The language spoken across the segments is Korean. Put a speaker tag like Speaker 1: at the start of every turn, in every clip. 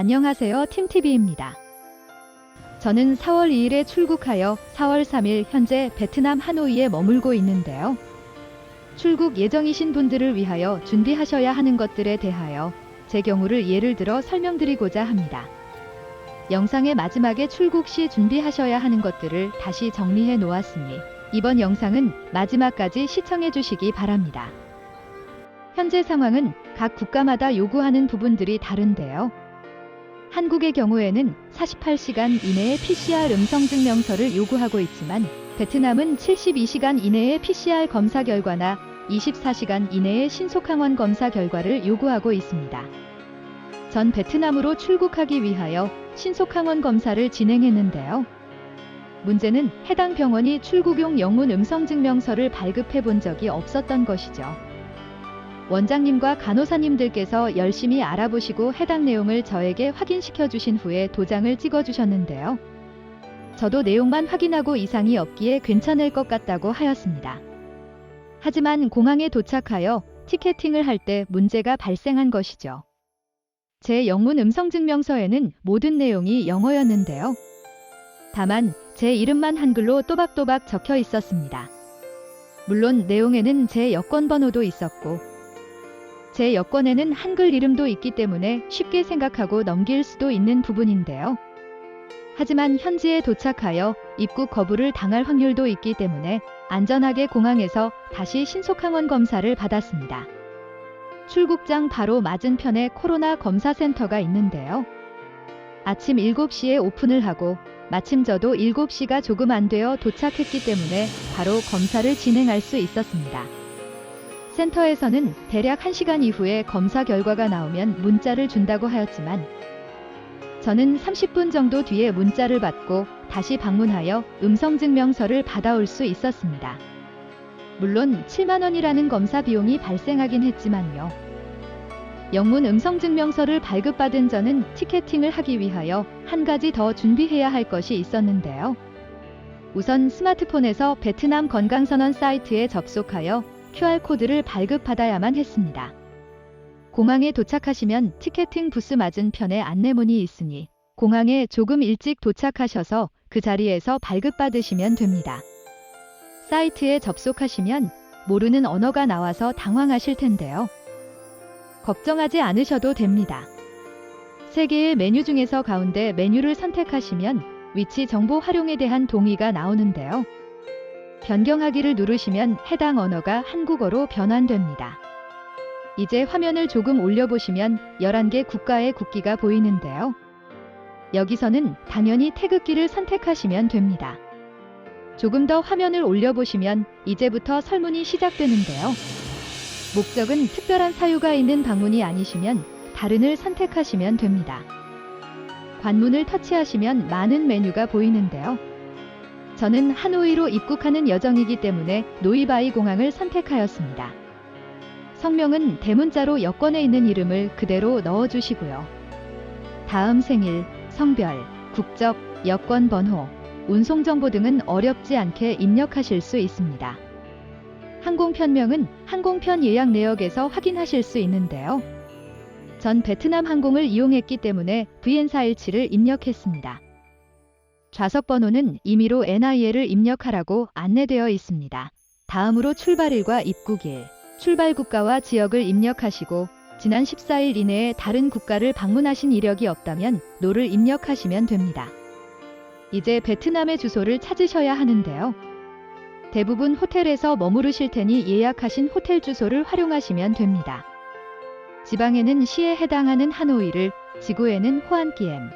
Speaker 1: 안녕하세요. 팀TV입니다. 저는 4월 2일에 출국하여 4월 3일 현재 베트남 하노이에 머물고 있는데요. 출국 예정이신 분들을 위하여 준비하셔야 하는 것들에 대하여 제 경우를 예를 들어 설명드리고자 합니다. 영상의 마지막에 출국 시 준비하셔야 하는 것들을 다시 정리해 놓았으니 이번 영상은 마지막까지 시청해 주시기 바랍니다. 현재 상황은 각 국가마다 요구하는 부분들이 다른데요. 한국의 경우에는 48시간 이내에 PCR 음성 증명서를 요구하고 있지만 베트남은 72시간 이내에 PCR 검사 결과나 24시간 이내에 신속항원 검사 결과를 요구하고 있습니다. 전 베트남으로 출국하기 위하여 신속항원 검사를 진행했는데요. 문제는 해당 병원이 출국용 영문 음성 증명서를 발급해 본 적이 없었던 것이죠. 원장님과 간호사님들께서 열심히 알아보시고 해당 내용을 저에게 확인시켜 주신 후에 도장을 찍어 주셨는데요. 저도 내용만 확인하고 이상이 없기에 괜찮을 것 같다고 하였습니다. 하지만 공항에 도착하여 티켓팅을 할 때 문제가 발생한 것이죠. 제 영문 음성 증명서에는 모든 내용이 영어였는데요. 다만 제 이름만 한글로 또박또박 적혀 있었습니다. 물론 내용에는 제 여권 번호도 있었고 제 여권에는 한글 이름도 있기 때문에 쉽게 생각하고 넘길 수도 있는 부분인데요. 하지만 현지에 도착하여 입국 거부를 당할 확률도 있기 때문에 안전하게 공항에서 다시 신속항원 검사를 받았습니다. 출국장 바로 맞은편에 코로나 검사센터가 있는데요. 아침 7시에 오픈을 하고 마침 저도 7시가 조금 안 되어 도착했기 때문에 바로 검사를 진행할 수 있었습니다. 센터에서는 대략 1시간 이후에 검사 결과가 나오면 문자를 준다고 하였지만 저는 30분 정도 뒤에 문자를 받고 다시 방문하여 음성증명서를 받아올 수 있었습니다. 물론 7만원이라는 검사 비용이 발생하긴 했지만요. 영문 음성증명서를 발급받은 저는 티켓팅을 하기 위하여 한 가지 더 준비해야 할 것이 있었는데요. 우선 스마트폰에서 베트남 건강선언 사이트에 접속하여 QR코드를 발급받아야만 했습니다. 공항에 도착하시면 티켓팅 부스 맞은편에 안내문이 있으니 공항에 조금 일찍 도착하셔서 그 자리에서 발급받으시면 됩니다. 사이트에 접속하시면 모르는 언어가 나와서 당황하실 텐데요. 걱정하지 않으셔도 됩니다. 세 개의 메뉴 중에서 가운데 메뉴를 선택하시면 위치 정보 활용에 대한 동의가 나오는데요. 변경하기를 누르시면 해당 언어가 한국어로 변환됩니다. 이제 화면을 조금 올려보시면 11개 국가의 국기가 보이는데요. 여기서는 당연히 태극기를 선택하시면 됩니다. 조금 더 화면을 올려보시면 이제부터 설문이 시작되는데요. 목적은 특별한 사유가 있는 방문이 아니시면 다른을 선택하시면 됩니다. 관문을 터치하시면 많은 메뉴가 보이는데요. 저는 하노이로 입국하는 여정이기 때문에 노이바이 공항을 선택하였습니다. 성명은 대문자로 여권에 있는 이름을 그대로 넣어주시고요. 다음 생일, 성별, 국적, 여권 번호, 운송 정보 등은 어렵지 않게 입력하실 수 있습니다. 항공편명은 항공편 예약 내역에서 확인하실 수 있는데요. 전 베트남 항공을 이용했기 때문에 VN417을 입력했습니다. 좌석 번호는 임의로 NIL을 입력하라고 안내되어 있습니다. 다음으로 출발일과 입국일, 출발 국가와 지역을 입력하시고 지난 14일 이내에 다른 국가를 방문하신 이력이 없다면 노를 입력하시면 됩니다. 이제 베트남의 주소를 찾으셔야 하는데요. 대부분 호텔에서 머무르실 테니 예약하신 호텔 주소를 활용하시면 됩니다. 지방에는 시에 해당하는 하노이를, 지구에는 호안기엠,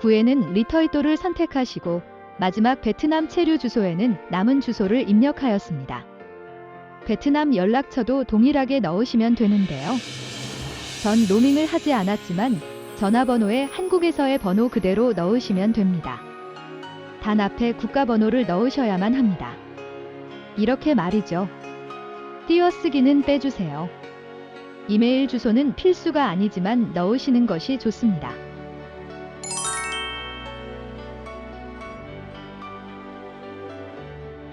Speaker 1: 구에는 리터이또를 선택하시고 마지막 베트남 체류 주소에는 남은 주소를 입력하였습니다. 베트남 연락처도 동일하게 넣으시면 되는데요. 전 로밍을 하지 않았지만 전화번호에 한국에서의 번호 그대로 넣으시면 됩니다. 단 앞에 국가 번호를 넣으셔야만 합니다. 이렇게 말이죠. 띄어쓰기는 빼주세요. 이메일 주소는 필수가 아니지만 넣으시는 것이 좋습니다.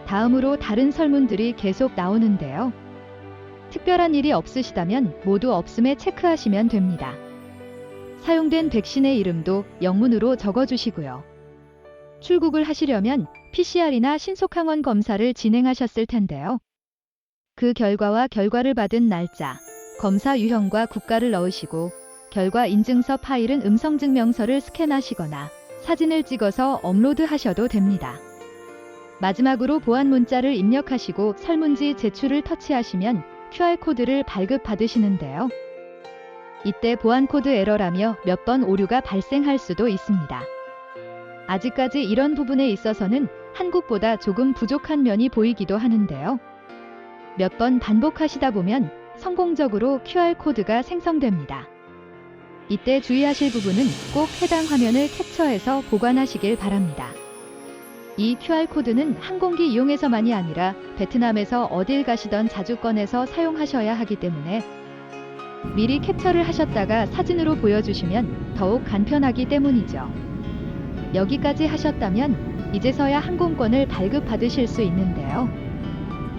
Speaker 1: 다음으로 다른 설문들이 계속 나오는데요. 특별한 일이 없으시다면 모두 없음에 체크하시면 됩니다. 사용된 백신의 이름도 영문으로 적어주시고요. 출국을 하시려면 PCR이나 신속항원 검사를 진행하셨을 텐데요. 그 결과와 결과를 받은 날짜, 검사 유형과 국가를 넣으시고 결과 인증서 파일은 음성증명서를 스캔하시거나 사진을 찍어서 업로드하셔도 됩니다. 마지막으로 보안 문자를 입력하시고 설문지 제출을 터치하시면 QR코드를 발급받으시는데요. 이때 보안코드 에러라며 몇 번 오류가 발생할 수도 있습니다. 아직까지 이런 부분에 있어서는 한국보다 조금 부족한 면이 보이기도 하는데요. 몇 번 반복하시다 보면 성공적으로 QR코드가 생성됩니다. 이때 주의하실 부분은 꼭 해당 화면을 캡처해서 보관하시길 바랍니다. 이 QR코드는 항공기 이용에서만이 아니라 베트남에서 어딜 가시던 자주 꺼내서 사용하셔야 하기 때문에 미리 캡처를 하셨다가 사진으로 보여주시면 더욱 간편하기 때문이죠. 여기까지 하셨다면 이제서야 항공권을 발급받으실 수 있는데요.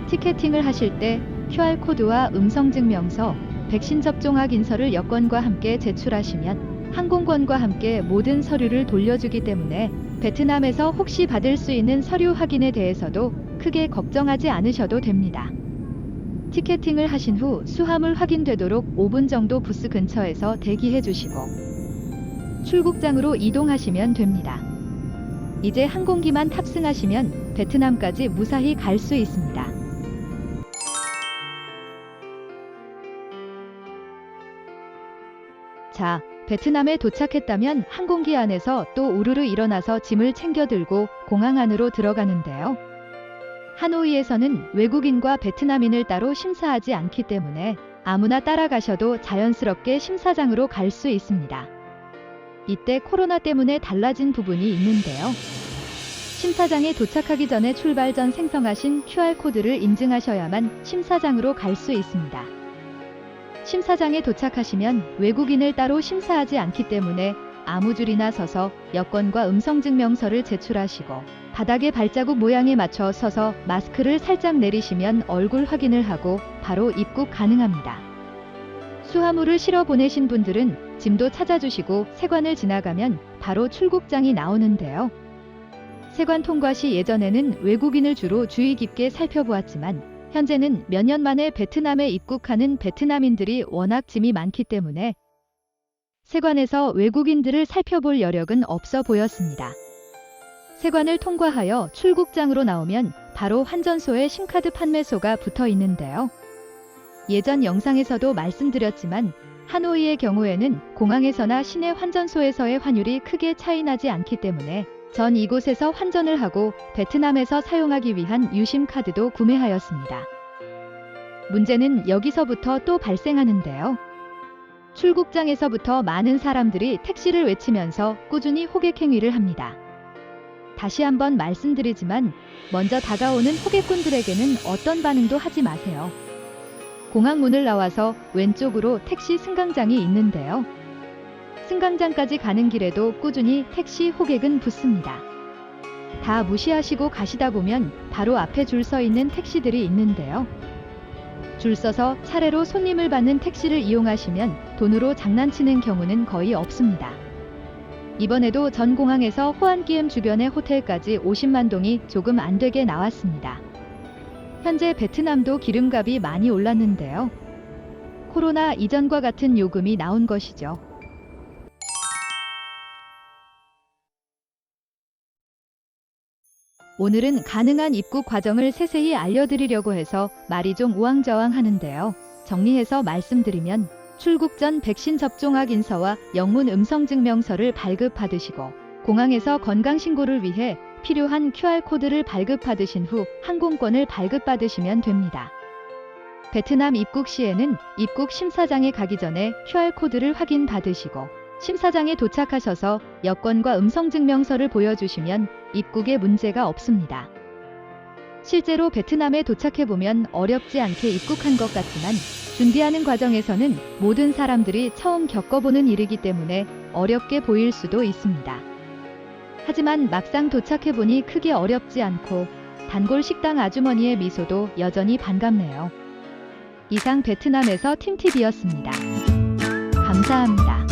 Speaker 1: 티켓팅을 하실 때 QR코드와 음성증명서, 백신 접종 확인서를 여권과 함께 제출하시면 항공권과 함께 모든 서류를 돌려주기 때문에 베트남에서 혹시 받을 수 있는 서류 확인에 대해서도 크게 걱정하지 않으셔도 됩니다. 티켓팅을 하신 후 수화물 확인되도록 5분 정도 부스 근처에서 대기해 주시고 출국장으로 이동하시면 됩니다. 이제 항공기만 탑승하시면 베트남까지 무사히 갈 수 있습니다. 자, 베트남에 도착했다면 항공기 안에서 또 우르르 일어나서 짐을 챙겨 들고 공항 안으로 들어가는데요. 하노이에서는 외국인과 베트남인을 따로 심사하지 않기 때문에 아무나 따라가셔도 자연스럽게 심사장으로 갈 수 있습니다. 이때 코로나 때문에 달라진 부분이 있는데요. 심사장에 도착하기 전에 출발 전 생성하신 QR코드를 인증하셔야만 심사장으로 갈 수 있습니다. 심사장에 도착하시면 외국인을 따로 심사하지 않기 때문에 아무 줄이나 서서 여권과 음성증명서를 제출하시고 바닥에 발자국 모양에 맞춰 서서 마스크를 살짝 내리시면 얼굴 확인을 하고 바로 입국 가능합니다. 수화물을 실어 보내신 분들은 짐도 찾아주시고 세관을 지나가면 바로 출국장이 나오는데요. 세관 통과 시 예전에는 외국인을 주로 주의 깊게 살펴보았지만 현재는 몇 년 만에 베트남에 입국하는 베트남인들이 워낙 짐이 많기 때문에 세관에서 외국인들을 살펴볼 여력은 없어 보였습니다. 세관을 통과하여 출국장으로 나오면 바로 환전소에 심카드 판매소가 붙어 있는데요. 예전 영상에서도 말씀드렸지만 하노이의 경우에는 공항에서나 시내 환전소에서의 환율이 크게 차이 나지 않기 때문에 전 이곳에서 환전을 하고 베트남에서 사용하기 위한 유심 카드도 구매하였습니다. 문제는 여기서부터 또 발생하는데요. 출국장에서부터 많은 사람들이 택시를 외치면서 꾸준히 호객 행위를 합니다. 다시 한번 말씀드리지만 먼저 다가오는 호객꾼들에게는 어떤 반응도 하지 마세요. 공항 문을 나와서 왼쪽으로 택시 승강장이 있는데요. 승강장까지 가는 길에도 꾸준히 택시 호객은 붙습니다. 다 무시하시고 가시다 보면 바로 앞에 줄 서 있는 택시들이 있는데요. 줄 서서 차례로 손님을 받는 택시를 이용하시면 돈으로 장난치는 경우는 거의 없습니다. 이번에도 전 공항에서 호안기엠 주변의 호텔까지 50만 동이 조금 안 되게 나왔습니다. 현재 베트남도 기름값이 많이 올랐는데요. 코로나 이전과 같은 요금이 나온 것이죠. 오늘은 가능한 입국 과정을 세세히 알려드리려고 해서 말이 좀 우왕좌왕 하는데요. 정리해서 말씀드리면 출국 전 백신 접종 확인서와 영문 음성 증명서를 발급받으시고 공항에서 건강신고를 위해 필요한 QR코드를 발급받으신 후 항공권을 발급받으시면 됩니다. 베트남 입국 시에는 입국 심사장에 가기 전에 QR코드를 확인받으시고 심사장에 도착하셔서 여권과 음성증명서를 보여주시면 입국에 문제가 없습니다. 실제로 베트남에 도착해보면 어렵지 않게 입국한 것 같지만 준비하는 과정에서는 모든 사람들이 처음 겪어보는 일이기 때문에 어렵게 보일 수도 있습니다. 하지만 막상 도착해보니 크게 어렵지 않고 단골 식당 아주머니의 미소도 여전히 반갑네요. 이상 베트남에서 팀TV였습니다. 감사합니다.